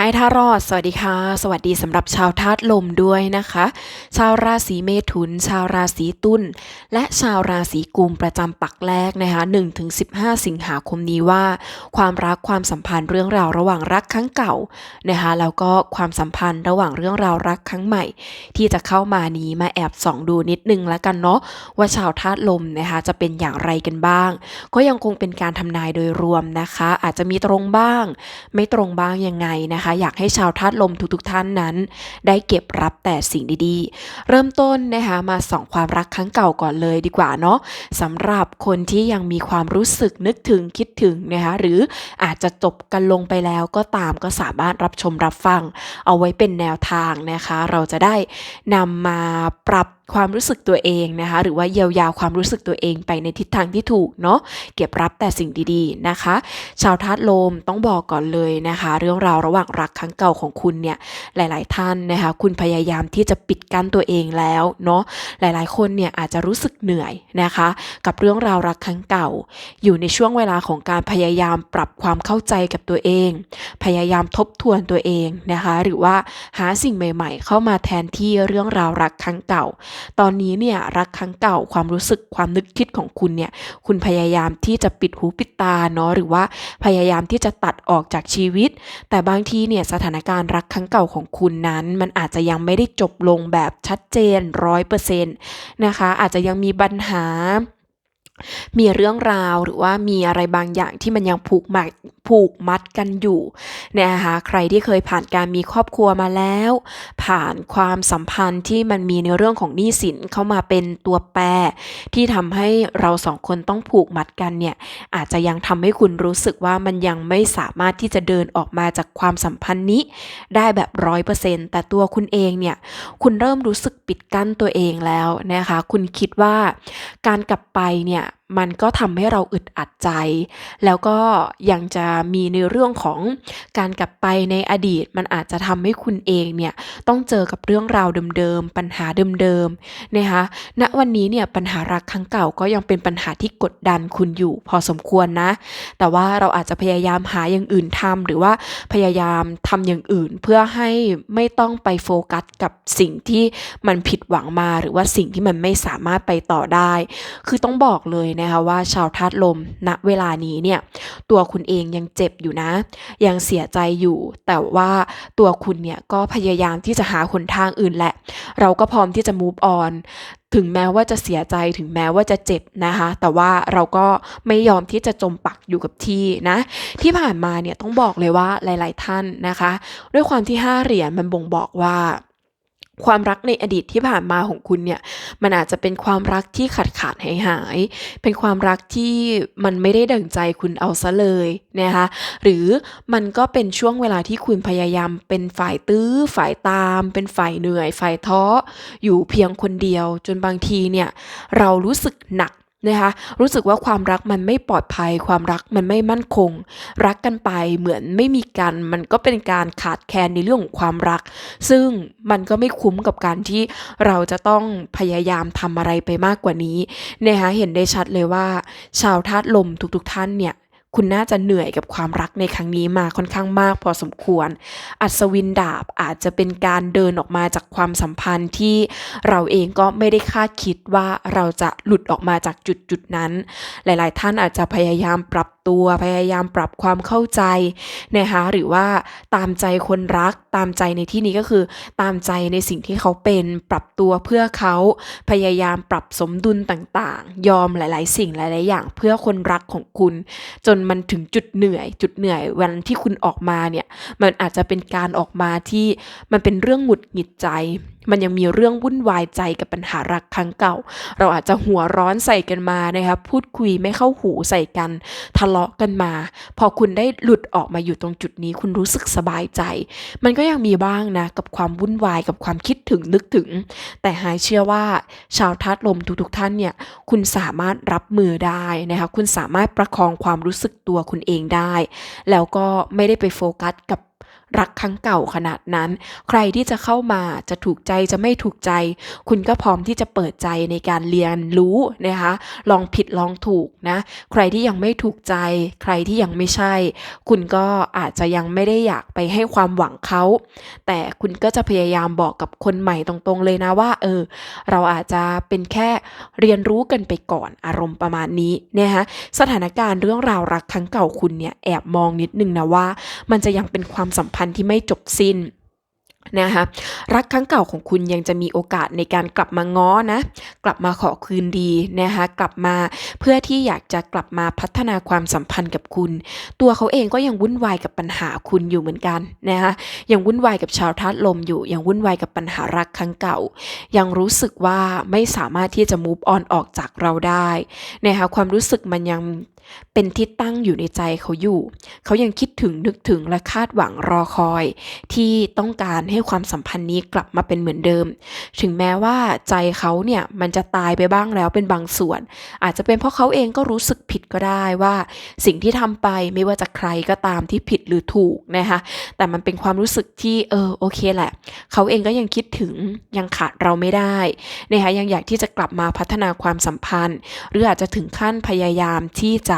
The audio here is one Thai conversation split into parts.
ไฮทารอด สวัสดีค่ะ สวัสดีสำหรับชาวธาตุลมด้วยนะคะ ชาวราศีเมถุน ชาวราศีตุลและชาวราศีกุมประจำปักแรกนะคะ1-15 สิงหาคมนี้ว่า ความรักความสัมพันธ์เรื่องราวระหว่างรักครั้งเก่านะคะแล้วก็ความสัมพันธ์ระหว่างเรื่องราวรักครั้งใหม่ ที่จะเข้ามานี้มาแอบส่องดูนิดนึงแล้วกันเนาะว่าชาวธาตุลมนะคะจะเป็นอย่างไรกันบ้าง ก็ยังคงเป็นการทำนายโดยรวมนะคะ อาจจะมีตรงบ้าง ไม่ตรงบ้างยังไงนะคะอยากให้ชาวธาตุลมทุกๆท่านนั้น ได้เก็บรับแต่สิ่งดีๆ เริ่มต้นนะคะมาส่องความรักครั้งเก่าก่อนเลยดีกว่าเนาะสำหรับคนที่ยังมีความรู้สึกนึกถึงคิดถึงนะคะหรืออาจจะจบกันลงไปแล้วก็ตามก็สามารถรับชมรับฟัง เอาไว้เป็นแนวทางนะคะ เราจะได้นำมาปรับ ความรู้สึกตัวเองนะคะ หรือว่าเยียวยาความรู้สึกตัวเองไปในทิศทางที่ถูกเนาะเก็บรับแต่สิ่งดีๆนะคะ ชาวธาตุลมต้องบอกก่อนเลยนะคะ เรื่องราวระหว่างรักครั้งเก่าของคุณเนี่ยหลาย ๆ ท่านนะคะ คุณพยายามที่จะปิดกั้นตัวเองแล้วเนาะหลายๆ คนเนี่ยอาจจะรู้สึกเหนื่อยนะคะ กับเรื่องราวรักครั้งเก่า อยู่ในช่วงเวลาของการพยายามปรับความเข้าใจกับตัวเอง พยายามทบทวนตัวเองนะคะ หรือว่าหาสิ่งใหม่ ๆ เข้ามาแทนที่เรื่องราวรักครั้งเก่าตอนนี้เนี่ยรักครั้งเก่าความรู้สึกความนึกคิดของคุณเนี่ยคุณพยายามที่จะปิดหูปิดตาเนาะหรือว่าพยายามที่จะตัดออกจากชีวิต แต่บางทีเนี่ยสถานการณ์รักครั้งเก่าของคุณนั้น มันอาจจะยังไม่ได้จบลงแบบชัดเจนร้อยเปอร์เซ็นต์นะคะ อาจจะยังมีปัญหา มีเรื่องราวหรือว่ามีอะไรบางอย่างที่มันยังผูกมัดผูกมัดกันอยู่นะคะใครที่เคยผ่านการมีครอบครัวมาแล้ว ผ่านความสัมพันธ์ที่มันมีในเรื่องของหนี้สินเข้ามาเป็นตัวแปร ที่ทำให้เราสองคนต้องผูกมัดกันเนี่ยอาจจะยังทำให้คุณรู้สึกว่ามันยังไม่สามารถที่จะเดินออกมาจากความสัมพันธ์นี้ ได้แบบร้อยเปอร์เซ็นต์แต่ตัวคุณเองเนี่ยคุณเริ่มรู้สึกปิดกั้นตัวเองแล้วนะคะคุณคิดว่าการกลับไปเนี่ย มันก็ทำให้เราอึดอัดใจ แล้วก็ยังจะมีในเรื่องของการกลับไปในอดีต มันอาจจะทำให้คุณเองเนี่ยต้องเจอกับเรื่องราวเดิมๆ ปัญหาเดิมๆ นะคะณวันนี้เนี่ยปัญหารักครั้งเก่าก็ยังเป็นปัญหาที่กดดันคุณอยู่พอสมควรนะ แต่ว่าเราอาจจะพยายามหาอย่างอื่นทำหรือว่าพยายามทำอย่างอื่น เพื่อให้ไม่ต้องไปโฟกัสกับสิ่งที่มันผิดหวังมา หรือว่าสิ่งที่มันไม่สามารถไปต่อได้ คือต้องบอกเลยนะคะว่าชาวธาตุลมณเวลานี้เนี่ยตัวคุณเองยังเจ็บอยู่นะ ยังเสียใจอยู่ แต่ว่าตัวคุณเนี่ยก็พยายามที่จะหาหนทางอื่นแหละ เราก็พร้อมที่จะ move on ถึงแม้ว่าจะเสียใจถึงแม้ว่าจะเจ็บนะคะ แต่ว่าเราก็ไม่ยอมที่จะจมปักอยู่กับที่นะ ที่ผ่านมาเนี่ยต้องบอกเลยว่าหลาย ๆ ท่านนะคะ ด้วยความที่ห้าเหรียญมันบ่งบอกว่า ความรักในอดีตที่ผ่านมาของคุณเนี่ย มันอาจจะเป็นความรักที่ขาดขาดหายหาย เป็นความรักที่มันไม่ได้ดั่งใจคุณเอาซะเลยนะคะ หรือมันก็เป็นช่วงเวลาที่คุณพยายามเป็นฝ่ายตื้อ ฝ่ายตาม เป็นฝ่ายเหนื่อย ฝ่ายท้อ อยู่เพียงคนเดียว จนบางทีเนี่ย เรารู้สึกหนัก นะคะรู้สึกว่าความรักมันไม่ปลอดภัย ความรักมันไม่มั่นคง รักกันไปเหมือนไม่มีกัน มันก็เป็นการขาดแคลนในเรื่องของความรัก ซึ่งมันก็ไม่คุ้มกับการที่เราจะต้องพยายามทำอะไรไปมากกว่านี้นะคะเห็นได้ชัดเลยว่า ชาวธาตุลมทุกๆท่านเนี่ย คุณน่าจะเหนื่อยกับความรักในครั้งนี้มาค่อนข้างมากพอสมควร อัศวินดาบอาจจะเป็นการเดินออกมาจากความสัมพันธ์ที่เราเองก็ไม่ได้คาดคิดว่าเราจะหลุดออกมาจากจุดจุดนั้น หลาย ๆ ท่านอาจจะพยายามปรับตัวพยายามปรับความเข้าใจนะคะหรือว่าตามใจคนรักตามใจในที่นี้ก็คือ ตามใจในสิ่งที่เขาเป็นปรับตัวเพื่อเขาพยายามปรับสมดุลต่าง ๆ ยอมหลาย ๆ สิ่งหลาย ๆ อย่างเพื่อคนรักของคุณ จนมันถึงจุดเหนื่อย จุดเหนื่อยวันที่คุณออกมาเนี่ย มันอาจจะเป็นการออกมาที่มันเป็นเรื่องหงุดหงิดใจ มันยังมีเรื่องวุ่นวายใจกับปัญหารักครั้งเก่า เราอาจจะหัวร้อนใส่กันมานะคะพูดคุยไม่เข้าหูใส่กัน ทะเลาะกันมา พอคุณได้หลุดออกมาอยู่ตรงจุดนี้ คุณรู้สึกสบายใจ มันก็ยังมีบ้างนะกับความวุ่นวายกับความคิดถึงนึกถึง แต่หายเชื่อว่าชาวทัดลมทุกๆท่านเนี่ยคุณสามารถรับมือได้นะคะคุณสามารถประคองความรู้สึกตัวคุณเองได้ แล้วก็ไม่ได้ไปโฟกัสกับ รักครั้งเก่าขนาดนั้น ใครที่จะเข้ามาจะถูกใจจะไม่ถูกใจ คุณก็พร้อมที่จะเปิดใจในการเรียนรู้นะคะ ลองผิดลองถูกนะ ใครที่ยังไม่ถูกใจ ใครที่ยังไม่ใช่ คุณก็อาจจะยังไม่ได้อยากไปให้ความหวังเขา แต่คุณก็จะพยายามบอกกับคนใหม่ตรงๆเลยนะว่า เออ เราอาจจะเป็นแค่เรียนรู้กันไปก่อนอารมณ์ประมาณนี้นะคะสถานการณ์เรื่องราวรักครั้งเก่าคุณเนี่ยแอบมองนิดนึงนะว่า มันจะยังเป็นความสัมพันธ์ที่ไม่จบสิ้นนะคะรักครั้งเก่าของคุณยังจะมีโอกาสในการกลับมาง้อนะกลับมาขอคืนดีนะคะกลับมาเพื่อที่อยากจะกลับมาพัฒนาความสัมพันธ์กับคุณ ตัวเขาเองก็ยังวุ่นวายกับปัญหาคุณอยู่เหมือนกันนะคะยังวุ่นวายกับชาวธาตุลมอยู่ยังวุ่นวายกับปัญหารักครั้งเก่า ยังรู้สึกว่าไม่สามารถที่จะ move on ออกจากเราได้นะคะความรู้สึกมันยัง เป็นที่ตั้งอยู่ในใจเขาอยู่ เขายังคิดถึงนึกถึงและคาดหวังรอคอย ที่ต้องการให้ความสัมพันธ์นี้กลับมาเป็นเหมือนเดิม ถึงแม้ว่าใจเขาเนี่ยมันจะตายไปบ้างแล้วเป็นบางส่วน อาจจะเป็นเพราะเขาเองก็รู้สึกผิดก็ได้ว่า สิ่งที่ทำไปไม่ว่าจะใครก็ตามที่ผิดหรือถูกนะคะแต่มันเป็นความรู้สึกที่เออโอเคแหละ เขาเองก็ยังคิดถึงยังขาดเราไม่ได้นะคะยังอยากที่จะกลับมาพัฒนาความสัมพันธ์ หรืออาจจะถึงขั้นพยายามที่จะ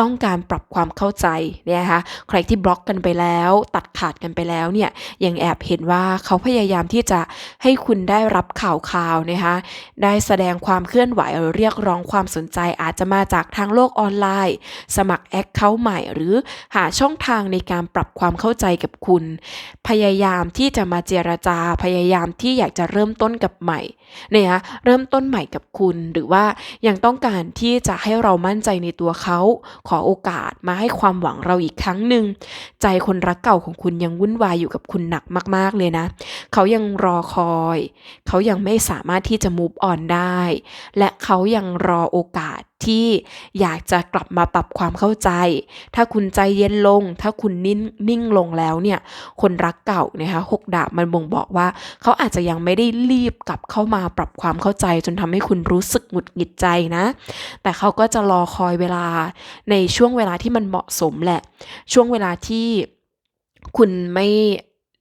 ต้องการปรับความเข้าใจนะคะใครที่บล็อกกันไปแล้ว ตัดขาดกันไปแล้วเนี่ยยังแอบเห็นว่าเขาพยายามที่จะให้คุณได้รับข่าวข่าวนะคะได้แสดงความเคลื่อนไหวเรียกร้องความสนใจอาจจะมาจากทางโลกออนไลน์ สมัครแอคเคาท์ใหม่ หรือหาช่องทางในการปรับความเข้าใจกับคุณ พยายามที่จะมาเจรจาพยายามที่อยากจะเริ่มต้นกับใหม่เนี่ยเริ่มต้นใหม่กับคุณหรือว่ายังต้องการที่จะให้เรามั่นใจในตัวเขาขอโอกาสมาให้ความหวังเราอีกครั้งหนึ่ง ใจคนรักเก่าของคุณยังวุ่นวายอยู่กับคุณหนักมากๆเลยนะ เขายังรอคอย เขายังไม่สามารถที่จะมูฟออนได้ และเขายังรอโอกาส ที่อยากจะกลับมาปรับความเข้าใจ ถ้าคุณใจเย็นลง ถ้าคุณนิ่งนิ่งลงแล้วเนี่ย คนรักเก่านะคะหกดาบมันบ่งบอกว่า เขาอาจจะยังไม่ได้รีบกลับเข้ามาปรับความเข้าใจ จนทำให้คุณรู้สึกหงุดหงิดใจนะ แต่เขาก็จะรอคอยเวลาในช่วงเวลาที่มันเหมาะสมแหละ ช่วงเวลาที่คุณไม่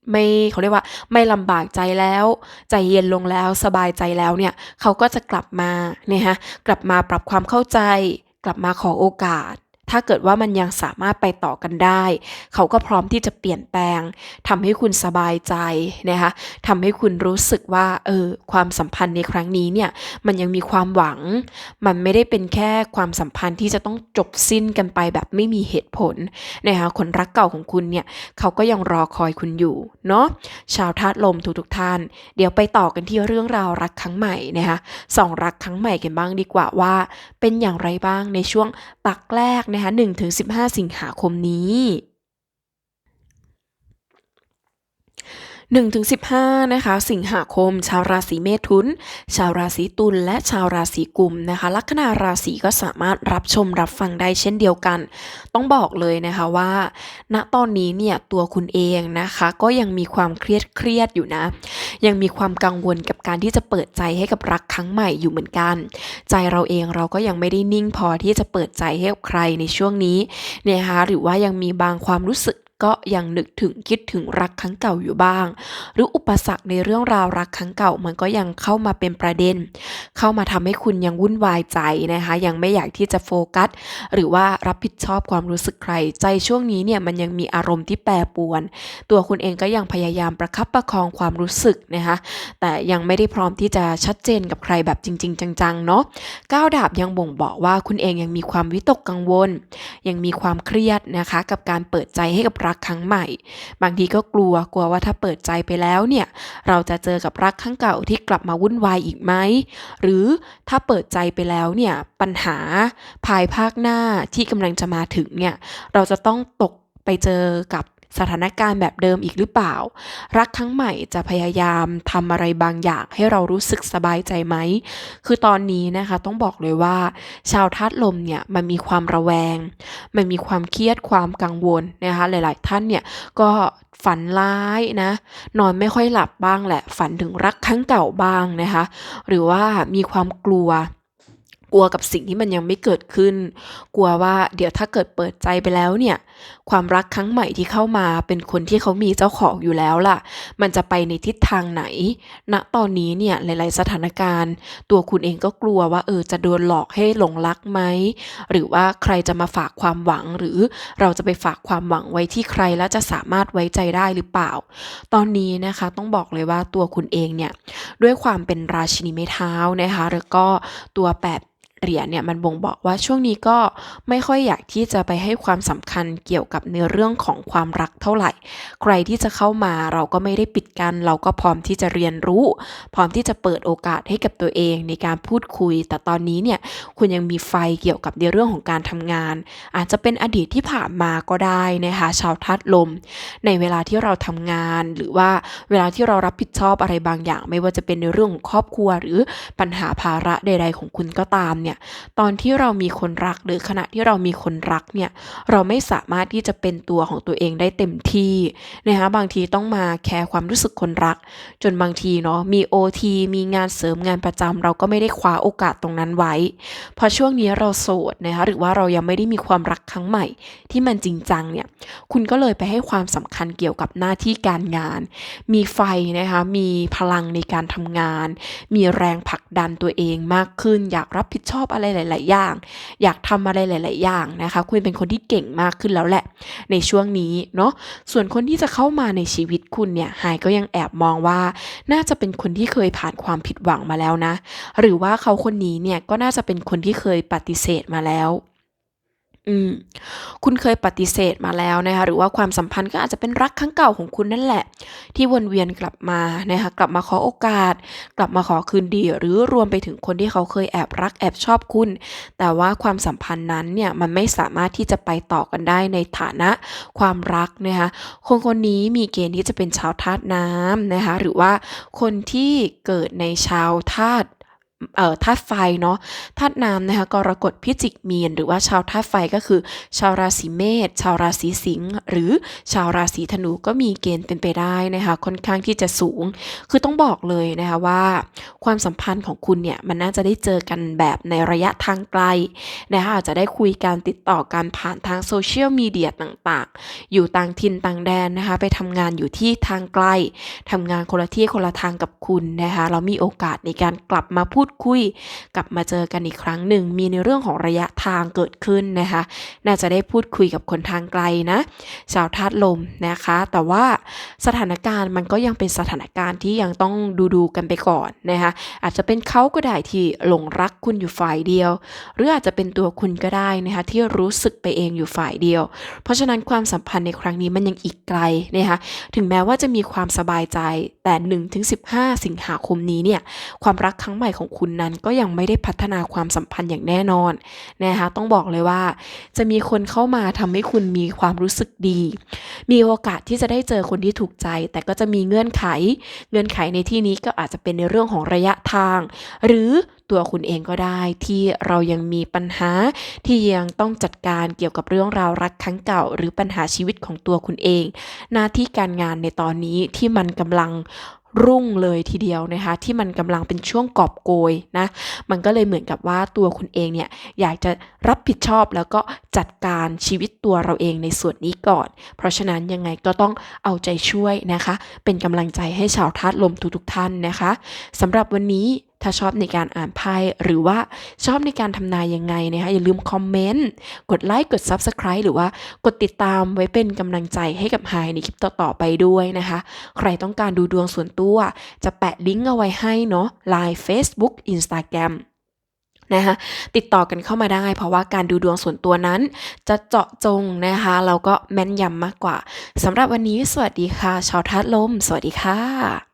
ไม่เขาเรียกว่าไม่ลำบากใจแล้ว ใจเย็นลงแล้วสบายใจแล้วเนี่ยเขาก็จะกลับมาเนี่ยฮะกลับมาปรับความเข้าใจ กลับมาขอโอกาส ถ้าเกิดว่ามันยังสามารถไปต่อกันได้ เขาก็พร้อมที่จะเปลี่ยนแปลงทำให้คุณสบายใจนะคะทำให้คุณรู้สึกว่าเออความสัมพันธ์ในครั้งนี้เนี่ยมันยังมีความหวัง มันไม่ได้เป็นแค่ความสัมพันธ์ที่จะต้องจบสิ้นกันไปแบบไม่มีเหตุผลนะคะคนรักเก่าของคุณเนี่ยเขาก็ยังรอคอยคุณอยู่เนาะชาวธาตุลมทุกๆท่าน เดี๋ยวไปต่อกันที่เรื่องราวรักครั้งใหม่นะคะสองรักครั้งใหม่กันบ้างดีกว่าว่า เป็นอย่างไรบ้างในช่วงปักแรกนะะคะ1-15 สิงหาคมนี้ 1-15 นะคะ สิงหาคม ชาวราศีเมถุน ชาวราศีตุลและชาวราศีกุมนะคะ ลัคนาราศีก็สามารถรับชมรับฟังได้เช่นเดียวกัน ต้องบอกเลยนะคะว่า ณตอนนี้เนี่ยตัวคุณเองนะคะ ก็ยังมีความเครียดเครียดอยู่นะ ยังมีความกังวลกับการที่จะเปิดใจให้กับรักครั้งใหม่อยู่เหมือนกัน ใจเราเองเราก็ยังไม่ได้นิ่งพอที่จะเปิดใจให้กับใครในช่วงนี้นะคะหรือว่ายังมีบางความรู้สึก ก็ยังนึกถึงคิดถึงรักครั้งเก่าอยู่บ้าง หรืออุปสรรคในเรื่องราวรักครั้งเก่ามันก็ยังเข้ามาเป็นประเด็น เข้ามาทำให้คุณยังวุ่นวายใจนะคะ ยังไม่อยากที่จะโฟกัส หรือว่ารับผิดชอบความรู้สึกใคร ใจช่วงนี้เนี่ยมันยังมีอารมณ์ที่แปรปรวน ตัวคุณเองก็ยังพยายามประคับประคองความรู้สึกนะคะ แต่ยังไม่ได้พร้อมที่จะชัดเจนกับใครแบบจริง ๆ จังๆเนาะก้าวดาบยังบ่งบอกว่าคุณเองยังมีความวิตกกังวล ยังมีความเครียดนะคะ กับการเปิดใจให้กับรักครั้งใหม่ บางทีก็กลัวกลัวว่าถ้าเปิดใจไปแล้วเนี่ย เราจะเจอกับรักครั้งเก่าที่กลับมาวุ่นวายอีกไหม หรือถ้าเปิดใจไปแล้วเนี่ย ปัญหาภายภาคหน้าที่กำลังจะมาถึงเนี่ย เราจะต้องตกไปเจอกับ สถานการณ์แบบเดิมอีกหรือเปล่า รักครั้งใหม่จะพยายามทำอะไรบางอย่างให้เรารู้สึกสบายใจไหม คือตอนนี้นะคะ ต้องบอกเลยว่า ชาวธาตุลมเนี่ยมันมีความระแวง มันมีความเครียดความกังวลนะคะ หลาย ๆ ท่านเนี่ยก็ฝันร้ายนะ นอนไม่ค่อยหลับบ้างแหละ ฝันถึงรักครั้งเก่าบ้างนะคะ หรือว่ามีความกลัว กลัวกับสิ่งที่มันยังไม่เกิดขึ้น กลัวว่าเดี๋ยวถ้าเกิดเปิดใจไปแล้วเนี่ย ความรักครั้งใหม่ที่เข้ามาเป็นคนที่เขามีเจ้าของอยู่แล้วล่ะ มันจะไปในทิศทางไหน ณ ตอนนี้เนี่ยหลาย ๆ สถานการณ์ ตัวคุณเองก็กลัวว่าเออจะโดนหลอกให้หลงรักไหม หรือว่าใครจะมาฝากความหวัง หรือเราจะไปฝากความหวังไว้ที่ใครแล้วจะสามารถไว้ใจได้หรือเปล่า ตอนนี้นะคะต้องบอกเลยว่าตัวคุณเองเนี่ยด้วยความเป็นราชินีไม้เท้านะคะแล้วก็ตัวแปด เหรียญเนี่ยมันบ่งบอกว่าช่วงนี้ก็ไม่ค่อยอยากที่จะไปให้ความสำคัญเกี่ยวกับในเรื่องของความรักเท่าไหร่ ใครที่จะเข้ามาเราก็ไม่ได้ปิดกัน เราก็พร้อมที่จะเรียนรู้ พร้อมที่จะเปิดโอกาสให้กับตัวเองในการพูดคุย แต่ตอนนี้เนี่ยคุณยังมีไฟเกี่ยวกับในเรื่องของการทำงาน อาจจะเป็นอดีตที่ผ่านมาก็ได้นะคะชาวทัดลม ในเวลาที่เราทำงานหรือว่าเวลาที่เรารับผิดชอบอะไรบางอย่าง ไม่ว่าจะเป็นในเรื่องของครอบครัวหรือปัญหาภาระใด ๆ ของคุณก็ตามเนี่ยตอนที่เรามีคนรักหรือขณะที่เรามีคนรักเนี่ยเราไม่สามารถที่จะเป็นตัวของตัวเองได้เต็มที่นะคะบางทีต้องมาแคร์ความรู้สึกคนรัก จนบางทีเนาะมี OT มีงานเสริมงานประจำเราก็ไม่ได้คว้าโอกาสตรงนั้นไว้พราะช่วงนี้เราโสดนะคะหรือว่าเรายังไม่ได้มีความรักครั้งใหม่ ที่มันจริงจังเนี่ยคุณก็เลยไปให้ความสำคัญเกี่ยวกับหน้าที่การงาน มีไฟนะคะมีพลังในการทำงาน มีแรงผลักดันตัวเองมากขึ้นอยากรับผิดชอบอะไรหลาย ๆ อย่าง อยากทำอะไรหลาย ๆ อย่างนะคะ คุณเป็นคนที่เก่งมากขึ้นแล้วแหละ ในช่วงนี้เนาะส่วนคนที่จะเข้ามาในชีวิตคุณเนี่ยหายก็ยังแอบมองว่า น่าจะเป็นคนที่เคยผ่านความผิดหวังมาแล้วนะ หรือว่าเขาคนนี้เนี่ยก็น่าจะเป็นคนที่เคยปฏิเสธมาแล้วอืม คุณเคยปฏิเสธมาแล้วนะคะหรือว่าความสัมพันธ์ก็อาจจะเป็นรักครั้งเก่าของคุณนั่นแหละ ที่วนเวียนกลับมานะคะกลับมาขอโอกาส กลับมาขอคืนดี หรือรวมไปถึงคนที่เขาเคยแอบรักแอบชอบคุณ แต่ว่าความสัมพันธ์นั้นเนี่ยมันไม่สามารถที่จะไปต่อกันได้ในฐานะความรักนะคะคนคนนี้มีเกณฑ์ที่จะเป็นชาวธาตุน้ำนะคะหรือว่าคนที่เกิดในชาวธาตุ เอ่อธาตุไฟเนาะธาตุน้ำนะคะกรกฎพิจิกมีน หรือว่าชาวธาตุไฟก็คือ ชาวราศีเมษชาวราศีสิงห์หรือชาวราศีธนูก็มีเกณฑ์เป็นไปได้นะคะค่อนข้างที่จะสูง คือต้องบอกเลยนะคะว่า ความสัมพันธ์ของคุณเนี่ยมันน่าจะได้เจอกันแบบในระยะทางไกลนะคะอาจจะได้คุยการติดต่อการผ่านทางโซเชียลมีเดียต่างๆ อยู่ต่างถิ่นต่างแดนนะคะไปทำงานอยู่ที่ทางไกลทำงานคนละที่คนละทางกับคุณนะคะเรามีโอกาสในการกลับมาพูดดคุย กลับมาเจอกันอีกครั้งหนึ่ง มีในเรื่องของระยะทางเกิดขึ้นนะคะ น่าจะได้พูดคุยกับคนทางไกลนะชาวธาตุลมนะคะ แต่ว่าสถานการณ์มันก็ยังเป็นสถานการณ์ที่ยังต้องดูดูกันไปก่อนนะคะอาจจะเป็นเขาก็ได้ที่หลงรักคุณอยู่ฝ่ายเดียว หรืออาจจะเป็นตัวคุณก็ได้นะคะที่รู้สึกไปเองอยู่ฝ่ายเดียว เพราะฉะนั้นความสัมพันธ์ในครั้งนี้มันยังอีกไกลนะคะถึงแม้ว่าจะมีความสบายใจแต่ 1-15 สิงหาคมนี้เนี่ยความรักครั้งใหม่ของคุณนั้นก็ยังไม่ได้พัฒนาความสัมพันธ์อย่างแน่นอนนะคะต้องบอกเลยว่า จะมีคนเข้ามาทำให้คุณมีความรู้สึกดี มีโอกาสที่จะได้เจอคนที่ถูกใจ แต่ก็จะมีเงื่อนไข เงื่อนไขในที่นี้ก็อาจจะเป็นในเรื่องของระยะทาง หรือตัวคุณเองก็ได้ที่เรายังมีปัญหาที่ยังต้องจัดการเกี่ยวกับเรื่องราวรักครั้งเก่า หรือปัญหาชีวิตของตัวคุณเอง หน้าที่การงานในตอนนี้ที่มันกำลัง รุ่งเลยทีเดียวนะคะที่มันกำลังเป็นช่วงกอบโกยนะมันก็เลยเหมือนกับว่าตัวคุณเองเนี่ยอยากจะรับผิดชอบแล้วก็จัดการชีวิตตัวเราเองในส่วนนี้ก่อน เพราะฉะนั้นยังไงก็ต้องเอาใจช่วยนะคะ เป็นกำลังใจให้ชาวธาตุลมทุกๆท่านนะคะสำหรับวันนี้ ถ้าชอบในการอ่านไพ่หรือว่าชอบในการทำนายยังไงนะคะอย่าลืมคอมเมนต์ กดไลค์กด Subscribe หรือว่ากดติดตามไว้เป็นกำลังใจให้กับไฮในคลิปต่อๆไปด้วยนะคะ ใครต้องการดูดวงส่วนตัว จะแปะลิงก์เอาไว้ให้เนาะ Line Facebook Instagram นะคะติดต่อกันเข้ามาได้ เพราะว่าการดูดวงส่วนตัวนั้น จะเจาะจงนะคะแล้วก็แม่นยำมากกว่าสำหรับวันนี้สวัสดีค่ะ ชาวทัดลม สวัสดีค่ะ